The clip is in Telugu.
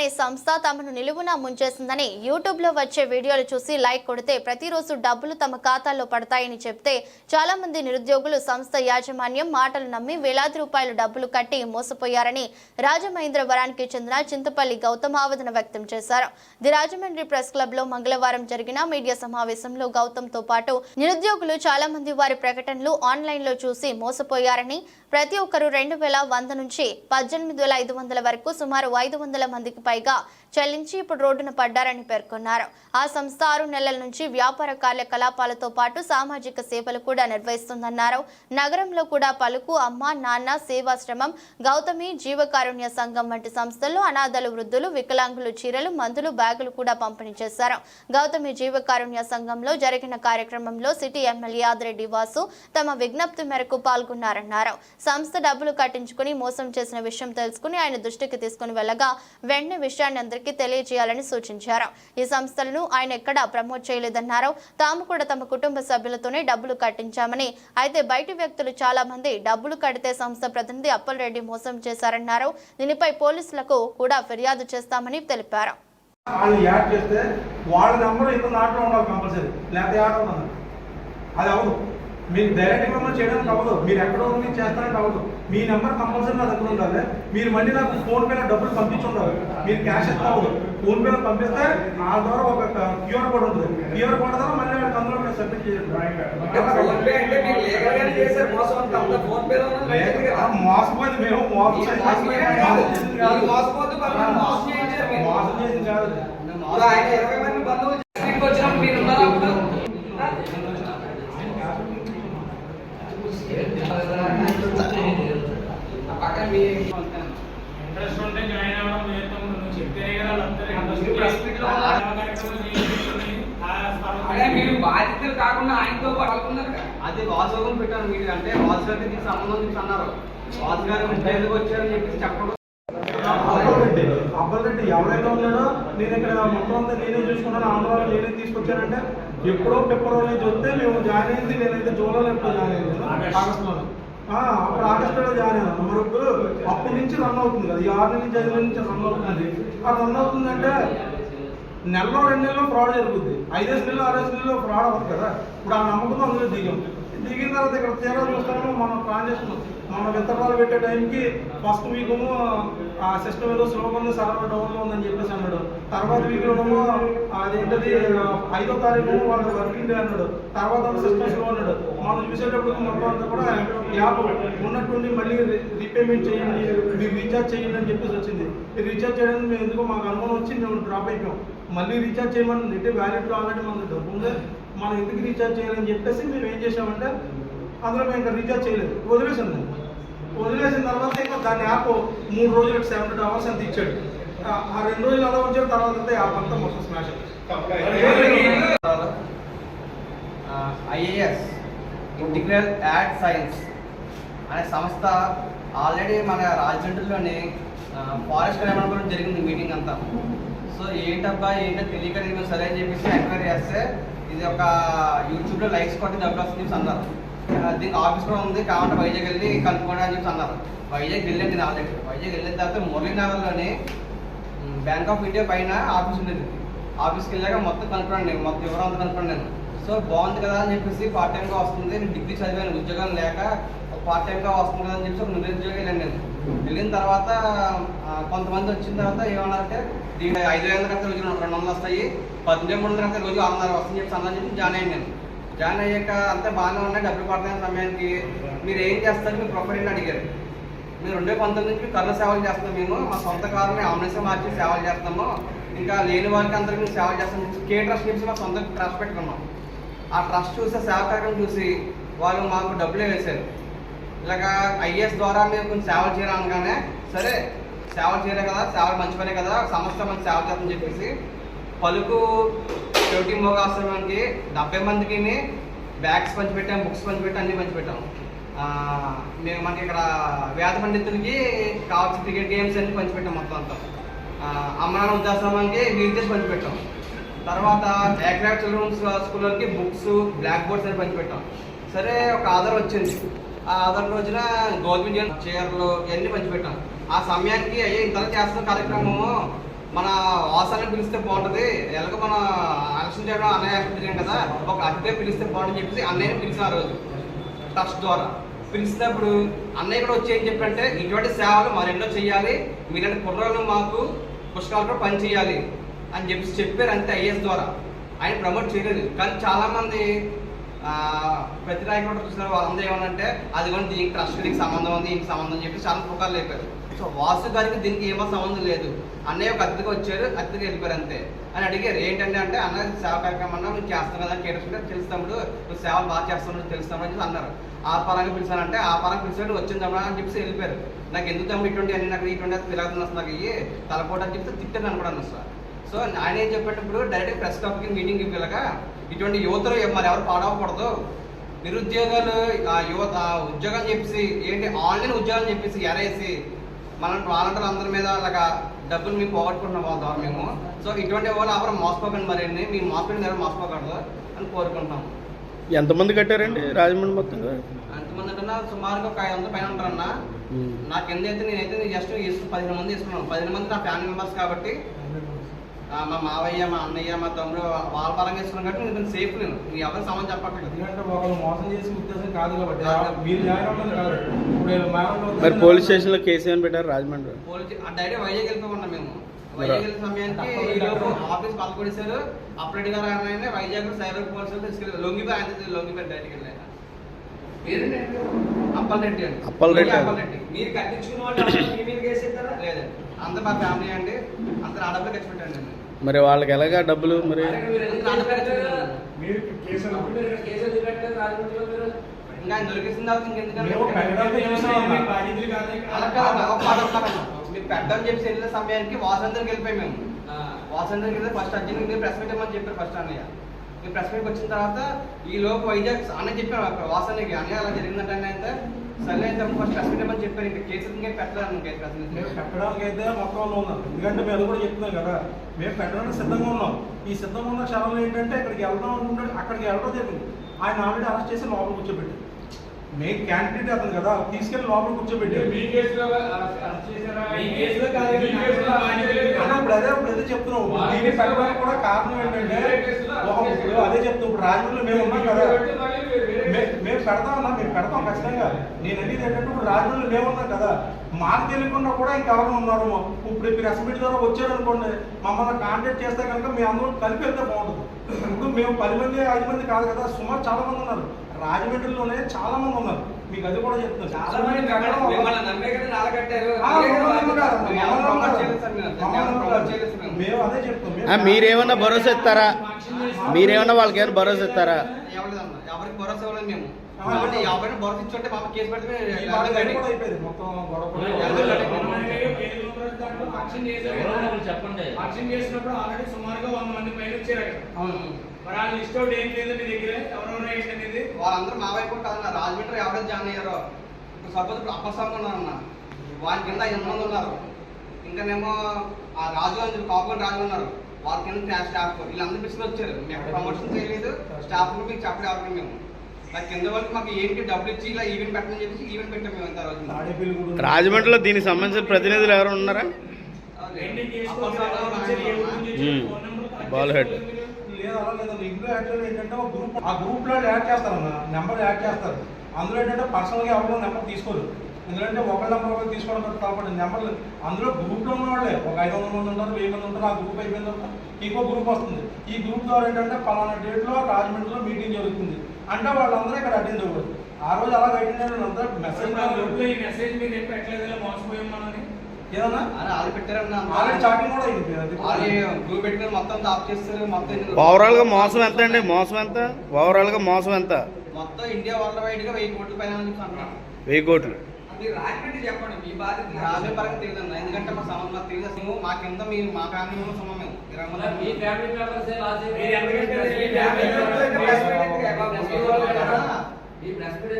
అనే సంస్థ తమను నిలువున ముంచేసిందని యూట్యూబ్లో వచ్చే వీడియోలు చూసి లైక్ కొడితే ప్రతిరోజు డబ్బులు తమ ఖాతాల్లో పడతాయని చెప్తే చాలా మంది నిరుద్యోగులు సంస్థ యాజమాన్యం మాటలు నమ్మి వేలాది రూపాయలు డబ్బులు కట్టి మోసపోయారని రాజమహేంద్రవరానికి చెందిన చింతపల్లి గౌతమ్ ఆవేదన వ్యక్తం చేశారు. ది రాజమండ్రి ప్రెస్ క్లబ్లో మంగళవారం జరిగిన మీడియా సమావేశంలో గౌతమ్తో పాటు నిరుద్యోగులు చాలా మంది వారి ప్రకటనలు ఆన్లైన్లో చూసి మోసపోయారని ప్రతి ఒక్కరు రెండు వేల వంద నుంచి పద్దెనిమిది వేల ఐదు వందల వరకు సుమారు ఐదు వందల మందికి పైగా చెల్లించి ఇప్పుడు రోడ్డున పడ్డారని పేర్కొన్నారు. ఆ సంస్థ ఆరు నెలల నుంచి వ్యాపార కార్యకలాపాలతో పాటు సామాజిక సేవలు కూడా నిర్వహిస్తుందన్నారు. నగరంలో కూడా పలుకు అమ్మ నాన్న సేవాశ్రమం గౌతమి జీవకారుణ్య సంఘం వంటి సంస్థల్లో అనాథలు వృద్ధులు వికలాంగులు చీరలు మందులు బ్యాగులు కూడా పంపిణీ చేశారు. గౌతమి జీవకారుణ్య సంఘంలో జరిగిన కార్యక్రమంలో సిటీ ఎమ్మెల్యే ఆదిరెడ్డి వాసు తమ విజ్ఞప్తి మేరకు పాల్గొన్నారన్నారు. సంస్థ డబ్బులు కట్టించుకుని మోసం చేసిన విషయం తెలుసుకుని ఆయన దృష్టికి తీసుకుని వెళ్ళగా వెంటనే విషయాన్ని అందరికీ తెలియజేయాలని సూచించారు. ఈ సంస్థలను ఆయన ఎక్కడా ప్రమోట్ చేయలేదన్నారు. తాము కూడా తమ కుటుంబ సభ్యులతోనే డబ్బులు కట్టించామని అయితే బయటి వ్యక్తులు చాలా మంది డబ్బులు కడితే సంస్థ ప్రతినిధి అప్పలరెడ్డి మోసం చేశారన్నారు. దీనిపై పోలీసులకు కూడా ఫిర్యాదు చేస్తామని తెలిపారు. వాళ్ళు యాడ్ చేస్తే వాళ్ళ నెంబర్ ఇంత దాంట్లో ఉండాలి కంపల్సరీ. లేకపోతే యాడ్ ఉండదు. అది అవును. మీరు డైరెక్ట్ నెంబర్ చేయడానికి అవ్వదు. మీరు ఎక్కడో ఉంది చేస్తానికి అవ్వదు. మీ నెంబర్ కంపల్సరీ నా దగ్గర ఉండాలి. మీరు మళ్ళీ నాకు ఫోన్ పేలో డబ్బులు పంపించి ఉండాలి. మీరు క్యాష్ ఇస్తే అవ్వదు. ఫోన్ పేలో పంపిస్తే ఆ ద్వారా ఒక క్యూఆర్ కోడ్ ఉంటుంది. క్యూఆర్ కోడ్ ద్వారా మళ్ళీ వాళ్ళకి అందులో మీరు సబ్మిట్ చేయండి. మోసపోయింది మేము. మోసం. మోసం చేసింది కాదు ఇప్పుడు ఆయన ఇరవై మంది బంధువులు ఇంటికి వచ్చినప్పుడు మీరు ఉన్నారా అప్పుడు ఆ? ఆ పక్కన మీ ఇంట్రెస్ట్ ఉంటే జాయిన్ అవ్వడం నేర్తాము నువ్వు చెప్తేనే కదా మీరు. అదే బాధ్యతలు కాకుండా ఆయనతో పాల్గొన్నారు కదా. అది వాసోగం పెట్టాను మీరు. అంటే వాసు గారికి దీనికి సంబంధం నుంచి అన్నారు. వాసు గారు ముప్పైదుకు వచ్చారని చెప్పేసి చెప్పడం అబ్బలరెడ్డి అబ్బలరెడ్డి ఎవరైతే ఉన్నాడో నేను ఇక్కడ మొత్తం అంతా నేనే చూసుకున్నాను. ఆంధ్రాలో నేనే తీసుకొచ్చానంటే ఎప్పుడో ఫిబ్రవరి చూస్తే మేము జాయిన్ అయింది నేనైతే జూలైలో ఎప్పుడు జాయిన్ అయింది ఆగస్టులో అప్పుడు ఆగస్టులో జాయిన్ అయినా మరి అప్పటి నుంచి రన్ అవుతుంది కదా. ఈ ఆరు నుంచి ఐదు నుంచి రన్ అవుతుంది. ఆ రన్ అవుతుందంటే నెలలో రెండు నెలలో ఫ్రాడ్ జరుగుతుంది ఐదేసి నెలలు ఆరేసి నెలలో ఫ్రాడ్ అవుతుంది కదా. ఇప్పుడు ఆ నమ్మకం అందులో దిగాం. దిగిన తర్వాత ఇక్కడ తీరా చూస్తాము మనం ట్రాన్సాక్షన్ మనం విత్తనాలు పెట్టే టైంకి ఫస్ట్ వీక్ ఆ సిస్టమ్ ఏదో స్లో ఉంది సర్వర్ డౌన్లో ఉందని చెప్పేసి అన్నాడు. తర్వాత వీక్లోనేమో అదేంటది ఐదో తారీఖు వాళ్ళ వర్కింగ్ డే అన్నాడు. తర్వాత సిస్టమ్ స్లో మనం చూసేటప్పుడు మొత్తం అంతా కూడా యాప్ ఉన్నట్టుండి మళ్ళీ రీపేమెంట్ చేయండి మీరు రీఛార్జ్ చేయండి అని చెప్పేసి వచ్చింది. రీఛార్జ్ చేయడానికి మేము ఎందుకో మాకు అనుమానం వచ్చి మేము డ్రాప్ అయిపోయాం. మళ్ళీ రీఛార్జ్ చేయమని అంటే వ్యాలెట్ ఆల్రెడీ మన డబ్బు ఉంది. మనం ఎందుకు రీఛార్జ్ చేయాలని చెప్పేసి మేము ఏం చేసామంటే అందులో మేము ఇంకా రీఛార్జ్ చేయలేదు. వదిలేసాం దాన్ని వదిలేసిన తర్వాత ఇంకా దాని యాప్ మూడు రోజులకు సెవెంటీ అవర్స్ అంత ఇచ్చాడు. ఆ- ఆ రెండు రోజులు అలా వచ్చిన తర్వాత అంతా యాప్ అంతా మొత్తం smash IAS integral add science అనే సంస్థ ఆల్రెడీ మన రాజమండ్రిలోని ఫారెస్ట్ నిర్మాణం గురించి జరిగింది మీటింగ్ అంతా. సో ఏంటబ్బా ఏంటో తెలియక నేను సరే అని చెప్పేసి ఎంక్వైరీ చేస్తే ఇది ఒక యూట్యూబ్లో లైక్స్ కొట్టి డబ్బులు వస్తుంది అన్నారు. దీనికి ఆఫీస్ కూడా ఉంది కాబట్టి వైజాగ్ వెళ్ళి కనుక్కోండి అని చెప్పి అన్నారు. వైజాగ్ వెళ్ళాను నేను ఆల్రెడీ. వైజాగ్ వెళ్ళిన తర్వాత మురళీనగర్లోని బ్యాంక్ ఆఫ్ ఇండియా పైన ఆఫీస్ ఉండేది. ఆఫీస్కి వెళ్ళాక మొత్తం కనుక్కున్నాను నేను మొత్తం వివరం అంతా కనుక్కున్నాను నేను. సో బాగుంది కదా అని చెప్పేసి పార్ట్ టైంగా వస్తుంది. నేను డిగ్రీ చదివాను ఉద్యోగం లేక పార్ట్ టైంగా వస్తుంది కదా అని చెప్పేసి ఒక నిరుద్యోగం వెళ్ళాను నేను. వెళ్ళిన తర్వాత కొంతమంది వచ్చిన తర్వాత ఏమన్నారంటే దీని ఐదు వేల కంటే రోజు రెండు వందలు వస్తాయి పద్దెనిమిది వందల కంటే రోజు ఆరున్నర వస్తుంది చెప్పి అన్నని చెప్పి జాయిన్ అయ్యాను నేను. జాయిన్ అయ్యాక అంతే బాగానే ఉన్నాయి. డబ్బులు పడుతున్నాయి సమయానికి మీరు ఏం చేస్తారు? మీ ప్రొఫైల్ అడిగారు. మేము రెండో పంతొమ్మిది నుంచి కర్ణ సేవలు చేస్తాం మేము. మా సొంత కారుని అంబులెన్స్ మార్చి సేవలు చేస్తాము ఇంకా లేని వారికి అందరికీ మేము సేవలు చేస్తాం కే ట్రస్ట్ నుంచి మా సొంత ట్రస్ట్ పెట్టుకున్నాం. ఆ ట్రస్ట్ చూసి సేవ చూసి వాళ్ళు మాకు డబ్బులే వేశారు. ఇలాగా ఐఏఎస్ ద్వారా మేము కొంచెం సేవలు చేయాలనగానే సరే సేవలు చేయలే కదా సేవలు మంచి పనే కదా సంస్థ మంచి సేవ చేద్దామని చెప్పేసి పలుకు చెవిటి మోగాశ్రమానికి డెబ్బై మందికి బ్యాగ్స్ పంచిపెట్టాం బుక్స్ పంచిపెట్టాం అన్ని పంచిపెట్టాం. మేము మనకి ఇక్కడ వేద పండితులకి కావాల్సిన క్రికెట్ గేమ్స్ అన్ని పంచిపెట్టాం మొత్తం అంతా. అమ్మనాన్న వృద్ధాశ్రమానికి వీల్ పంచిపెట్టాం. తర్వాత ఏక్రాఫ్ చిల్డ్రన్స్ స్కూల్లోకి బుక్స్ బ్లాక్ బోర్డ్స్ అని పంచిపెట్టాం సరే ఒక ఆధార్ వచ్చింది. ఆ ఆధార్ రోజున గవర్నమెంట్ చీరలు ఇవన్నీ పంచిపెట్టాం ఆ సమయానికి అయ్యే ఇంతలా చేస్తున్న కార్యక్రమము మన వాసాన్ని పిలిస్తే బాగుంటుంది. ఎలాగో మన ఎలక్షన్ చేయడం అన్నయ్య ఎలక్షన్ కదా ఒక అతిథి పిలిస్తే బాగుంటుంది చెప్పేసి అన్నయ్యని పిలిచిన ఆ రోజు. ట్రస్ట్ ద్వారా. పిలిచినప్పుడు అన్నయ్య కూడా వచ్చి ఏం చెప్పంటే ఇటువంటి సేవలు మరెన్నో చేయాలి. మీరంటే కుర్రాళ్ళు మాకు పుష్కరాలు కూడా పని చేయాలి. అని చెప్పి చెప్పారు అంతే ఐఎస్ ద్వారా. ఆయన ప్రమోట్ చేయలేదు. కానీ చాలామంది ప్రతి నాయకుడు చూసిన వాళ్ళందరూ ఏమనంటే అది కూడా దీనికి ట్రస్ట్ దీనికి సంబంధం ఉంది దీనికి సంబంధం అని చెప్పి చాలా పుకార్లు లేపారు సో వాసు గారికి దీనికి ఏమో సంబంధం లేదు. అన్నయ్య ఒక అతిథిగా వచ్చారు అతిథిగా వెళ్ళిపోయారు అంతే. అని అడిగారు ఏంటంటే అంటే అన్న సేవ కార్యక్రమం అన్నా నువ్వు చేస్తావు కదా కేటర్స్గా తెలుస్తాడు నువ్వు సేవలు బాగా చేస్తావు తెలుస్తావు అని చెప్పి అన్నారు. ఆ పరంగా పిలిచానంటే ఆ పరంగా పిలిచాడు వచ్చిందమ్మా అని చెప్పి వెళ్ళిపోయారు. నాకు ఎందుకు తమ్ముడు ఇటువంటి అన్ని నాకు ఇటువంటి తిరగదు నాకు ఇవి తలపోటు అని చెప్తే తిట్టాను అనుకోవడం సార్. సో ఆయన చెప్పేటప్పుడు డైరెక్ట్ ప్రెస్ టాపిక్ మీటింగ్ ఇవ్వలేగా ఇటువంటి యువతలు మరి ఎవరు పాడవకూడదు. నిరుద్యోగాలు ఆ యువత ఆ ఉద్యోగం చెప్పేసి ఏంటి ఆన్లైన్ ఉద్యోగం చెప్పేసి ఎరేసి మన వాలంటీర్ అందరి మీద అలాగా డబ్బులు మేము పోగొట్టుకుంటున్నాం వాళ్ళ ద్వారా మేము. సో ఇటువంటి వాళ్ళు ఎవరు మోసపోకండి మరి మీ మోసపోయిన ఎవరు మోసపోకూడదు అని కోరుకుంటున్నాం. ఎంతమంది కట్టారండి రాజమండ్రి మొత్తంగా అంతమంది అంటే సుమారుగా ఒక ఐదు వందల పైన ఉంటారన్న. ఉమ్. నా కింద అయితే నేనైతే జస్ట్ పదిహేను మంది తీసుకున్నాను పదిహేను మంది నా ఫ్యామిలీ మెంబర్స్ కాబట్టి మా మావయ్య మా అన్నయ్య మా తమ్ముడు వాళ్ళ పరంగా ఇస్తున్నాను కాబట్టి నేను సేఫ్ నేను నువ్వు ఎవరు సమాన్ ఎందుకంటే ఒకళ్ళు మోసం చేసే ఉద్దేశం కాదు కాబట్టి. మీరు న్యాయం ఉన్నది కాదు. ఇప్పుడు మేడం మరి పోలీస్ స్టేషన్లో కేసు ఏమైనా పెట్టారు రాజమండ్రి పోలీస్ ఆ డైరెక్ట్ వైజాగ్ వెళ్ళిపోమన్నాం మేము. వైజాగ్ వెళ్ళిన సమయానికి ఆఫీస్ పలకొడిసారు అప్రెడ్ గారు ఆయన వైజాగ్ సైబర్ పోలీసులు తీసుకెళ్ళి లొంగిపోయి ఆయన లొంగిపోయి డైరెక్ట్ వెళ్ళి ఆయన అప్పల్ రెడ్డి అండి? అప్పల్ రెడ్డి. అప్పల్ రెడ్డి మీరు కట్టించుకున్న వాళ్ళు ఎవరైనా మీ మీద కేసు ఎత్తారా? లేదండి. అంత మా ఫ్యామిలీ అండి. అంత ఆడపిల్లకి ఖర్చు పెట్టండి నేను మరి వాళ్ళకి ఎలాగా డబ్బులు మరి? మీరు ఆయన తర్వాత చెప్పి వెళ్ళిన సమయానికి వాసందరికి వెళ్ళిపోయి మేము ఆ, వాసందరికి ఫస్ట్ అర్జెంట్ మీరు ప్రెస్ మీట్ ఇవ్వమని చెప్పారు ఫస్ట్ అన్నయ్య మీరు ప్రెస్ మీట్కి వచ్చిన తర్వాత ఈ లోపు వైజాగ్ అన్నయ్య చెప్పాను అక్కడ వాసన్నకి అన్నయ్య అలా జరిగిందంటే అయితే సరే అయితే ఫస్ట్ ఇవ్వమని చెప్పారు ఇంకా కేసు ఇంకా పెట్టలేదు ఇంకా ప్రెస్ మీట్ మేము పెట్టడానికి అయితే మొత్తంలో ఉన్నాం. ఎందుకంటే మేము కూడా చెప్తున్నాం కదా మేము పెట్టడానికి సిద్ధంగా ఉన్నాం. ఈ సిద్ధంగా ఉన్న క్షణంలో ఏంటంటే ఇక్కడికి వెళ్దాం అనుకుంటే అక్కడికి వెళ్ళడం జరిగింది. ఆయన ఆల్రెడీ అరెస్ట్ చేసి లోపల కూర్చోబెట్టి మెయిన్ క్యాండిడేట్ అతను కదా తీసుకెళ్ళి లోపల కూర్చోబెట్టి కేసులో కేసులో కేసులో ఇప్పుడు అదే ఇప్పుడు అదే చెప్తున్నాం. పెట్టడానికి కూడా కారణం ఏంటంటే అదే చెప్తాం ఇప్పుడు రాజమండ్రిలో మేము ఉన్నాం కదా. మే- మేము పెడతామన్నా మేము పెడతాం ఖచ్చితంగా. నేను అనేది ఏంటంటే ఇప్పుడు రాజమండ్రిలో మేము ఉన్నాం కదా. మాకు తెలియకుండా కూడా ఇంకెవరు ఉన్నారు ఇప్పుడు మీరు అసెంబ్లీ ద్వారా వచ్చారనుకోండి మమ్మల్ని కాంటాక్ట్ చేస్తే కనుక మీ అందరూ కలిపి వెళ్తే బాగుంటుంది. ఇప్పుడు మేము పది మంది ఐదు మంది కాదు కదా సుమారు చాలా మంది ఉన్నారు. రాజమండ్రిలోనే చాలా మంది ఉన్నారు. మీకు అది కూడా చెప్తున్నాను. చాలా మంది. మేము మేము. మేము మేము. మేము అదే చెప్తాం మేము- మీరేమన్నా భరోసా ఇస్తారా? మీరేమన్నా వాళ్ళకి ఏమైనా భరోసా ఇస్తారా? ఎవరికి భరోసా ఇవ్వలేదు మేము. కాబట్టి ఎవరైనా భరోసా ఇచ్చుంటే మా కేసు పెడితే చేసినప్పుడు ఆల్రెడీ సుమారుగా వంద మంది పైన వచ్చారు అక్కడ. అవును. మరి ఆ లిస్ట్ అవుట్ ఏం లేదు మీ దగ్గర? ఎవరెవరో ఏంటనేది వాళ్ళందరూ మా వైపు కాదన్న రాజమండ్రి ఎవరైతే జాయిన్ అయ్యారో ఇప్పుడు సపోజ్ ఇప్పుడు అప్పర్ సాంగ్ ఉన్నారన్న వాళ్ళ కింద ఐదు మంది ఉన్నారు. ఇంకానేమో ఆ రాజు అని కాపుకొని రాజు ఉన్నారు. వాళ్ళ కింద స్టాఫ్ వీళ్ళందరూ పిలిచి వచ్చారు. మేము ప్రమోషన్ చేయలేదు. స్టాఫ్ మీకు చెప్పలేదు ఎవరికి మేము. వాళ్ళకి. రాజమండ్రిలో దీనికి సంబంధించిన ప్రతినిధులు ఎవరు ఉన్నారా? Ball head. ఆ గ్రూప్లో యాడ్ చేస్తారన్న నెంబర్ యాడ్ చేస్తారు. అందులో ఏంటంటే పర్సనల్గా ఎవరో నెంబర్ తీసుకోరు. ఎందుకంటే ఒకళ్ళ నెంబర్ ఒకరు తీసుకోవడం కంటే తలపడి నెంబర్ అందులో గ్రూప్లో ఉన్న వాళ్ళే ఒక ఐదు వందల మంది ఉంటారు వెయ్యి మంది ఉంటారు ఆ గ్రూప్ అయిపోయిన తర్వాత ఇంకో గ్రూప్ వస్తుంది. ఈ గ్రూప్ ద్వారా ఏంటంటే పలానా డేట్లో రాజమండ్రిలో మీటింగ్ జరుగుతుంది. అంటే వాళ్ళందరూ ఇక్కడ అటెండ్ అవ్వరు. ఆ రోజు అలా అటెండ్ అయిన అందరూ మెసేజ్ గ్రూప్లో మెసేజ్ మీరు ఏం పెట్టలేదు ఇలా మోసపోయాం మనని ఏదన్నా అరే వాళ్ళు పెట్టారన్న ఆల్రెడీ చాటింగ్ కూడా అయింది. అది కూడా. వాళ్ళు గ్రూప్ పెట్టుకుని మొత్తం ఆఫ్ చేస్తారు మొత్తం ఎన్ని- ఓవరాల్గా మోసం ఎంత అండి? మోసం ఎంత? ఓవరాల్గా మోసం ఎంత? మొత్తం ఇండియా వరల్డ్ వైడ్గా వెయ్యి కోట్ల పైన వెయ్యి కోట్లు. మీరు రాజమండ్రి చెప్పండి మీ బాధ్యత రాజే పరంగా తెలియదు అన్న. ఎందుకంటే మా నాకు తెలియదు. మా కింద మీ మా ఫ్యామిలీ మెంబర్స్ ఇరవై మీ ఫ్యామిలీ మెంబర్స్ మీరు? మీ ప్రెస్ మీట్